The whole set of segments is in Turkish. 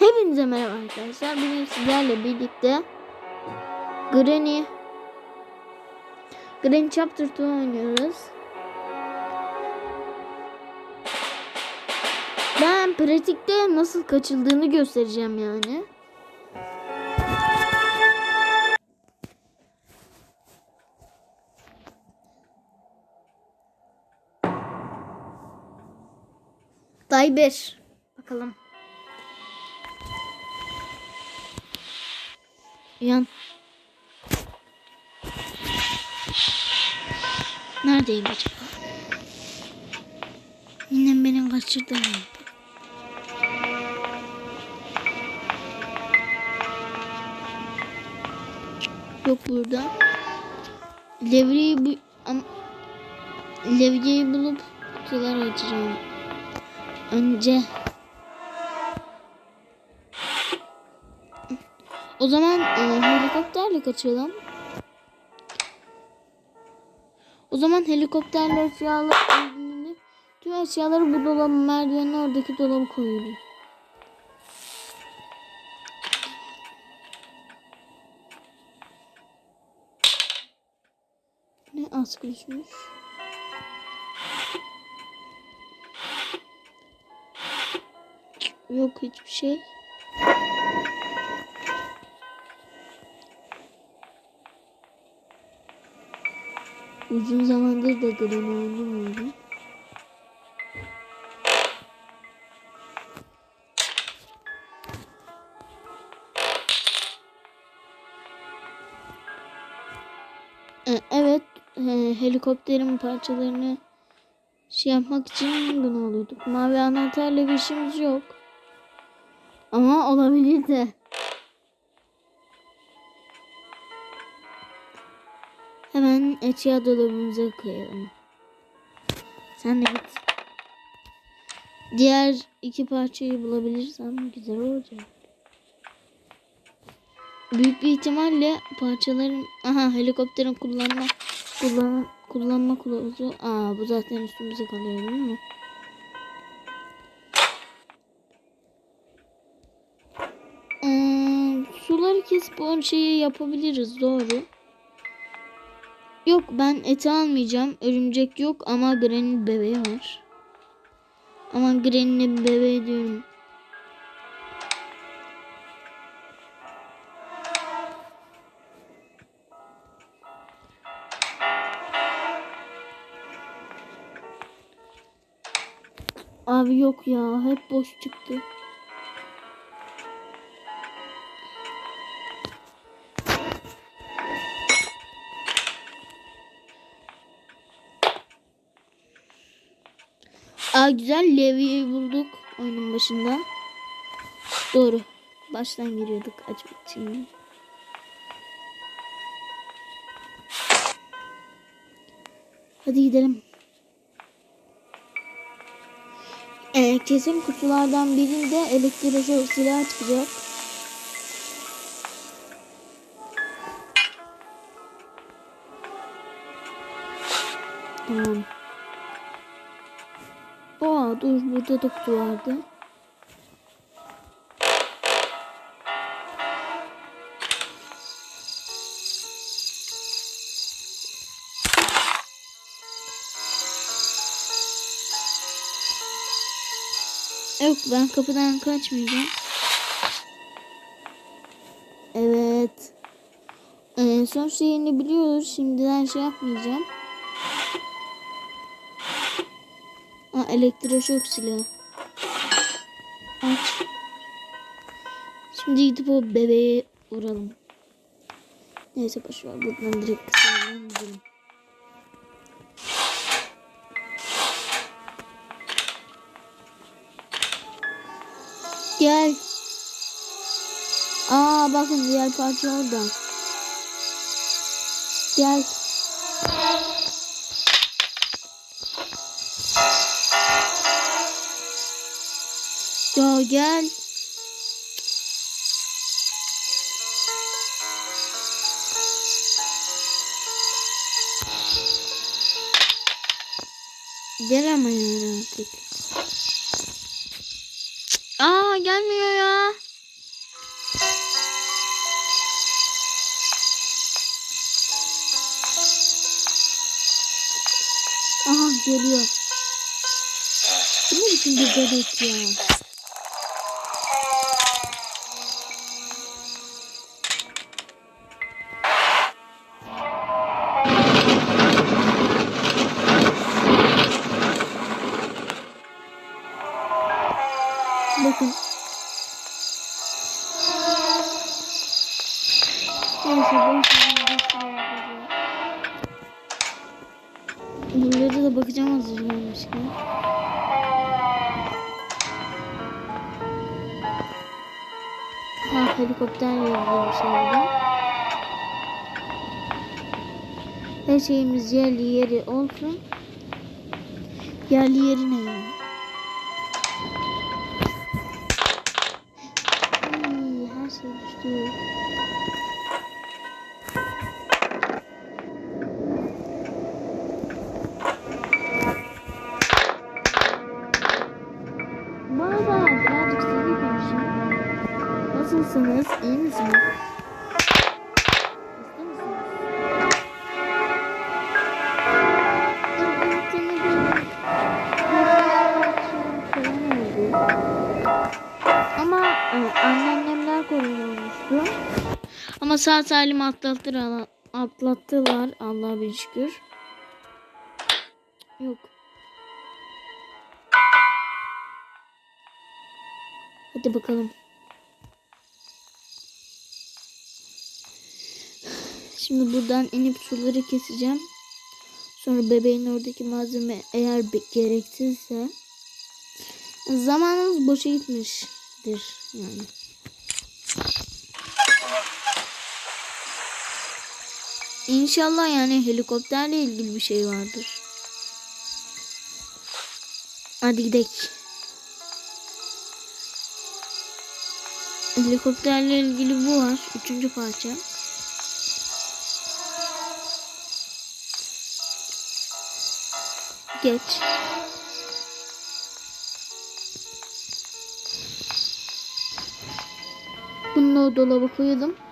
Hepinize merhaba arkadaşlar. Bugün sizlerle birlikte Granny Granny Chapter 2 oynuyoruz. Ben pratikte nasıl kaçıldığını göstereceğim yani. Day 1. Bakalım. Uyan. Neredeyim acaba? Yine beni kaçırdı mı? Yok burada. Levyeyi bu am, bulup kutular açacağım. Önce O zaman e, helikopterle kaçalım. O zaman helikopterle eşyalar tüm eşyaları bu dolabın merdivenin oradaki dolaba koyuyoruz. Ne askı düşmüş. Yok hiçbir şey. Uzun zamandır da Gren oynamıyorum. E, Evet, e, helikopterin parçalarını şey yapmak için bunu alıyorduk. Mavi anahtarla bir işimiz yok. Ama olabilir de. Hemen eşya dolabımıza koyalım. Sen de git. Diğer iki parçayı bulabilirsem güzel olacak. Büyük bir ihtimalle parçaların aha helikopterin kullanma kullan kullanma kılavuzu. Aa bu zaten üstümüze kalıyor değil mi? Hmm, suları kesip o şeyi yapabiliriz doğru. Yok ben eti almayacağım. Örümcek yok ama Granny'nin bebeği var. Ama Granny'nin bebeği diyorum. Abi yok ya hep boş çıktı. Aa güzel Levi'yi bulduk oyunun başında. Doğru. Baştan giriyorduk açmak için. Hadi gidelim. Ee, kesin kutulardan birinde elektrik silah çıkacak. Tamam. Dur burada da vardı. Yok ben kapıdan kaçmayacağım. Evet. Ee, son şeyini biliyoruz. Şimdiden şey yapmayacağım. Elektroşok silahı. Aç. Şimdi gidip o bebeğe vuralım. Neyse boşver buradan direkt kısadan gidelim. Gel. Aa bakın diğer parça orada. Gel. gel. Gel ama yani artık. Aa gelmiyor ya. Aha geliyor. Bu ne biçim bir bebek ya. Bakın. Neyse ben Buralara da bakacağım hazırlanmışken. Ha helikopterle ilgili bir şey bu da. Her şeyimiz yerli yeri olsun. Yerli yeri sağ salim atlattılar, atlattılar Allah'a bir şükür. Yok. Hadi bakalım. Şimdi buradan inip suları keseceğim. Sonra bebeğin oradaki malzeme eğer gereksizse zamanımız boşa gitmiştir yani. İnşallah yani helikopterle ilgili bir şey vardır. Hadi gidelim. Helikopterle ilgili bu var. Üçüncü parça. Geç. Bunu dolaba koyalım.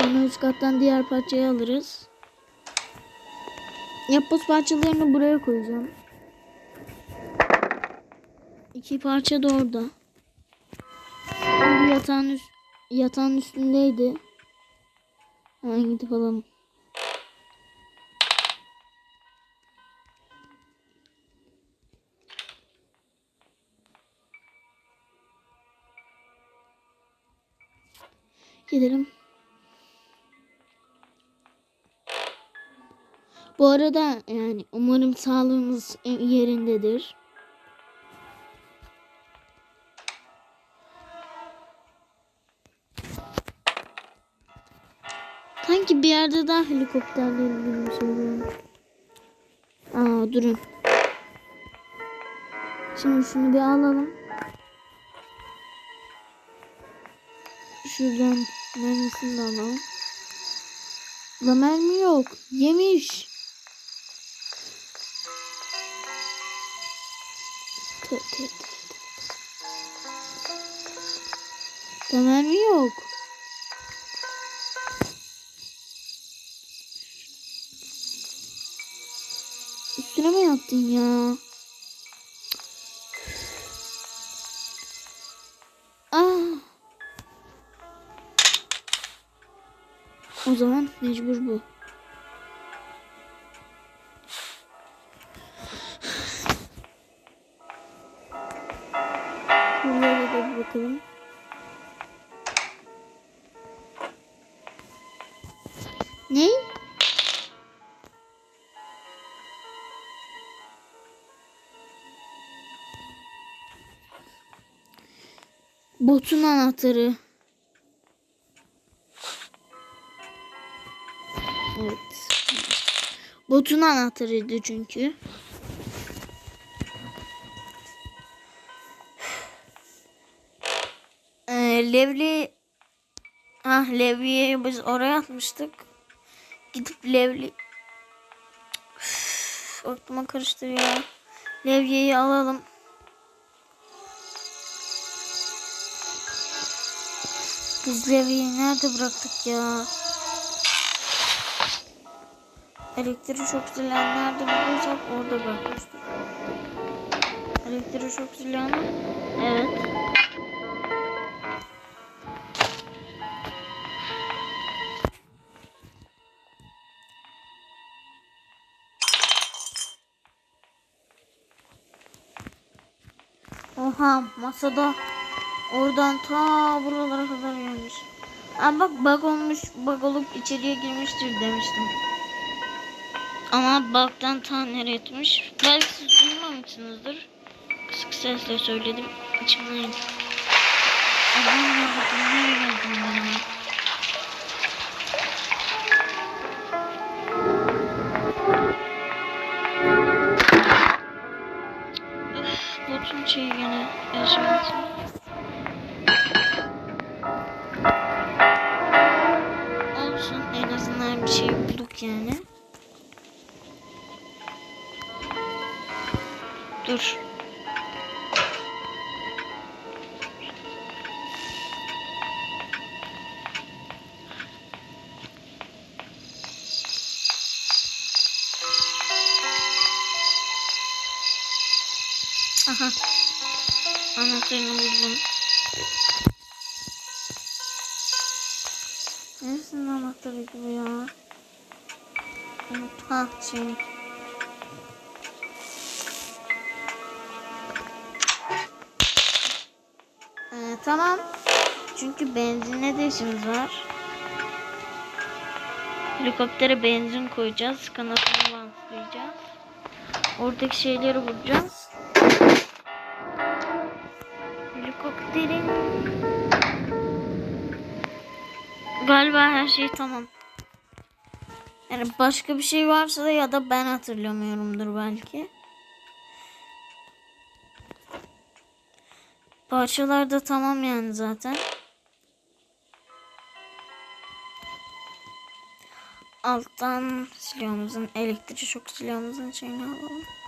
Sonra üst kattan diğer parçayı alırız. Yapboz parçalarını buraya koyacağım. İki parça da orada. Bu yatağın, üst, yatağın üstündeydi. Hemen gidip alalım. Gidelim. Bu arada yani umarım sağlığınız yerindedir. Sanki bir yerde daha helikopterle ilgili bir şey var. Aa durun. Şimdi şunu bir alalım. Şuradan mermisini de alalım. La mermi yok. Yemiş. La mermi yok. Üstüne mi yattın ya? Ah. O zaman mecbur bu. Botun anahtarı. Evet. Botun anahtarıydı çünkü. Ee, Levli Ah Levli'yi biz oraya atmıştık. Gidip Levli Üf, aklıma karıştı ya. Levye'yi alalım. Biz Levye'yi nerede bıraktık ya? Elektriği çok zilen nerede bulursak orada bakmıştık. Elektriği çok zilen Evet. Oha masada oradan ta buralara kadar gelmiş. Aa bak bug olmuş, bug olup içeriye girmiştir demiştim. Ama bug'dan tahmin etmiş. Belki siz duymamışsınızdır. Kısık sesle söyledim. İçimden. Adam yarabbim nereye geldim ben ya? Üf, botun şeyi gene eşyası. Yani. Dur. Ha şey. Ee, tamam. Çünkü benzinle de var. Helikoptere benzin koyacağız. Kanatını bantlayacağız. Oradaki şeyleri vuracağız. Helikopterin galiba her şey tamam. Yani başka bir şey varsa da ya da ben hatırlamıyorumdur belki. Parçalar da tamam yani zaten. Alttan silahımızın, elektrik şok silahımızın şeyini alalım.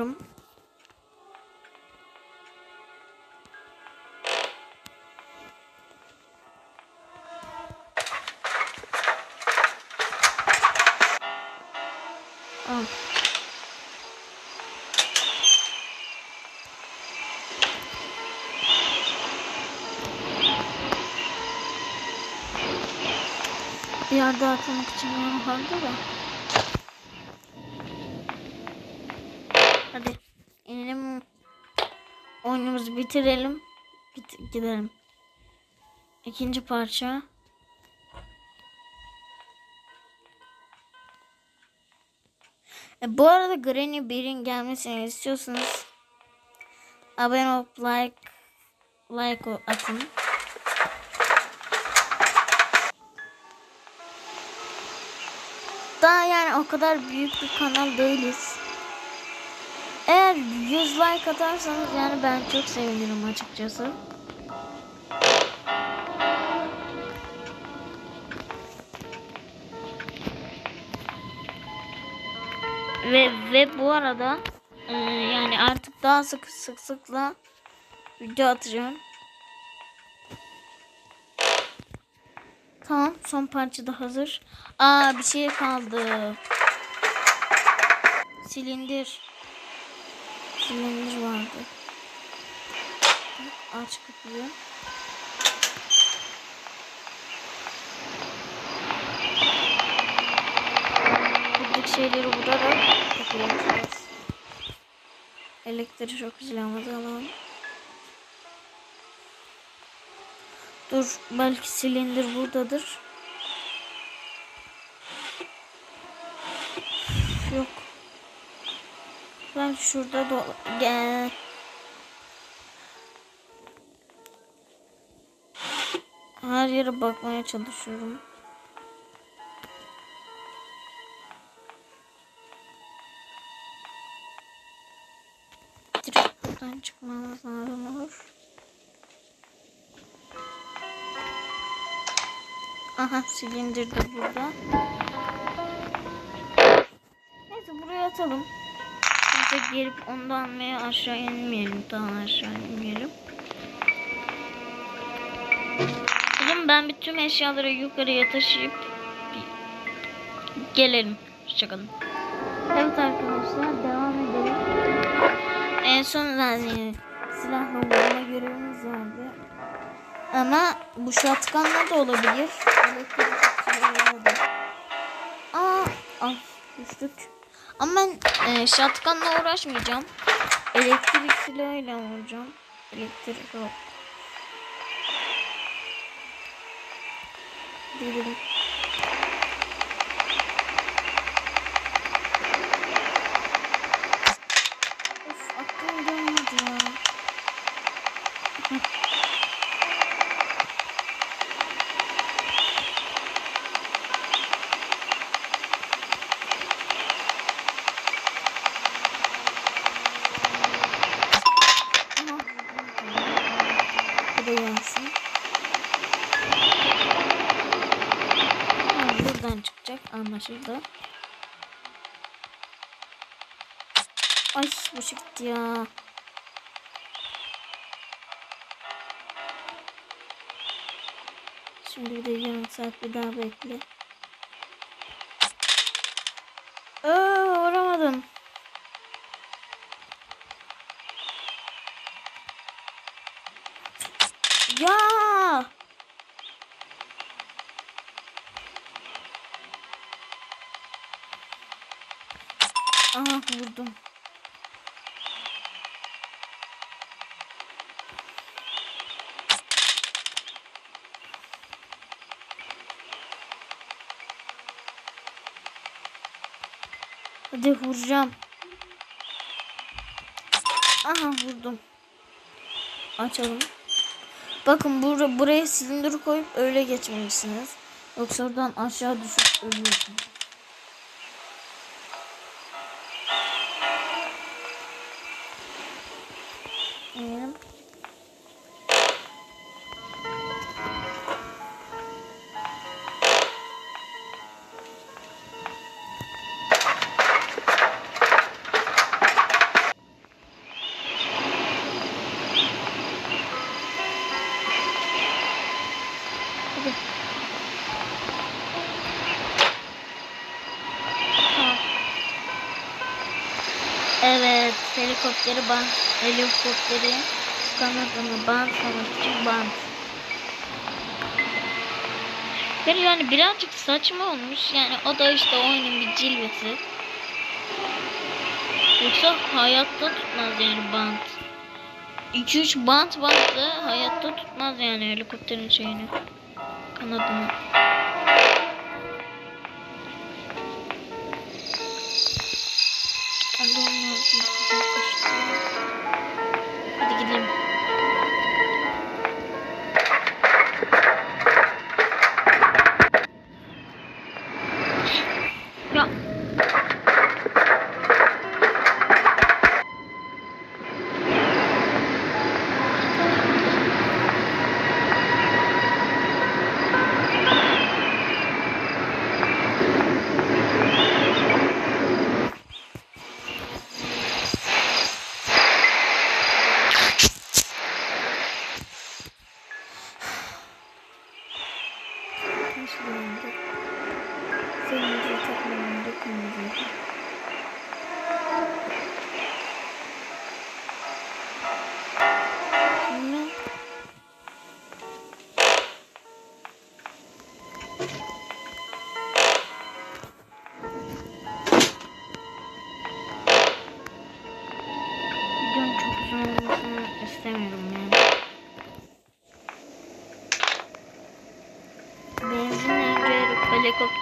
Gidiyorum. Al. Bir yerde atmak için yer vardı da. Bitirelim. Bit gidelim. İkinci parça. E, bu arada Granny 1'in gelmesini istiyorsanız abone olup like like atın. Daha yani o kadar büyük bir kanal değiliz. Eğer 100 like atarsanız yani ben çok sevinirim açıkçası. Ve ve bu arada e, yani artık daha sık sık sıkla video atacağım. Tamam son parça da hazır. Aa bir şey kaldı. Silindir. Silindir vardı. Aç kapıyı. Buradaki şeyleri vurarak kapıyı açacağız. Elektrik çok silahımızı alalım. Dur belki silindir buradadır. Yok. Ben şurada da gel. Her yere bakmaya çalışıyorum. Direkt buradan çıkmamız lazım olur. Aha silindir de burada. seti buraya atalım. Kimse gelip onu almaya aşağı inmeyelim. Tamam aşağı inmeyelim. O zaman ben bir tüm eşyaları yukarıya taşıyıp gelelim. Hoşçakalın. Evet arkadaşlar devam edelim. En son yani silahla vurma görevimiz vardı. Ama bu şatkanla da olabilir. Elektrik. Aa, ay düştük. Ama ben e, şatkanla uğraşmayacağım. Elektrik silahıyla vuracağım. Elektrik yok. Gidelim. Of aklım gelmedi ya. Aha. Bu da yansın. Ha, buradan çıkacak anlaşıldı. Ay bu çıktı ya. Şimdi bir de yarım saat bir daha bekle. Aa, vuramadım. Ya! Aha vurdum. Hadi vuracağım. Aha vurdum. Açalım. Bakın bur buraya silindir koyup öyle geçmelisiniz. Yoksa oradan aşağı düşüp ölüyorsunuz. Helikopteri bant, helikopteri kanadını bantlamak için bant. Yani, yani birazcık saçma olmuş. Yani o da işte oyunun bir cilvesi. Yoksa hayatta tutmaz yani bant. 2-3 bant bantlı hayatta tutmaz yani helikopterin şeyini. Kanadını.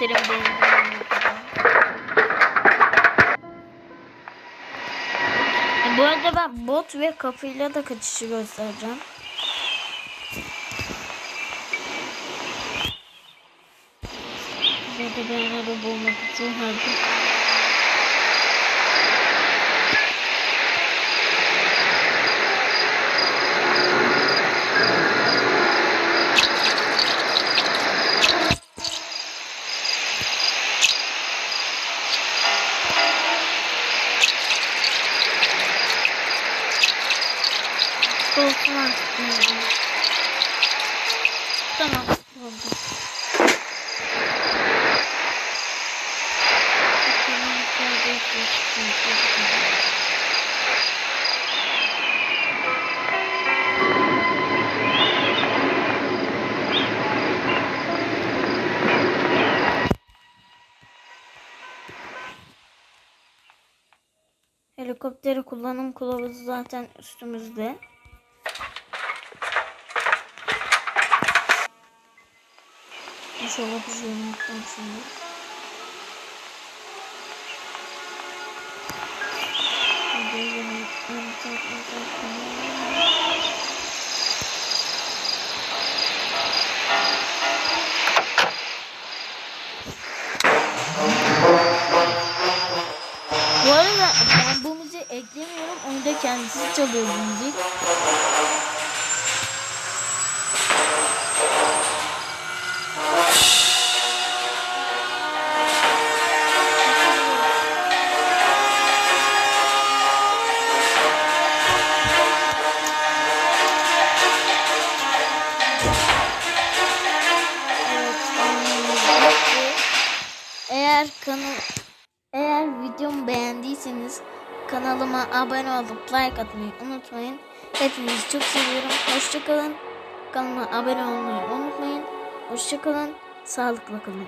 Benzinini yapacağım. E, Bu arada ben bot ve kapıyla da kaçışı göstereceğim. Burada ben araba bulmak için harbi. Helikopteri kullanım kılavuzu zaten üstümüzde. İnşallah bir şey unutmam şimdi. Bu arada ben bu müziği eklemiyorum. Onu da kendisi çalıyor müzik. Eğer kanal eğer videomu beğendiyseniz kanalıma abone olup like atmayı unutmayın. Hepinizi çok seviyorum. Hoşçakalın. Kanalıma abone olmayı unutmayın. Hoşçakalın. Sağlıkla kalın.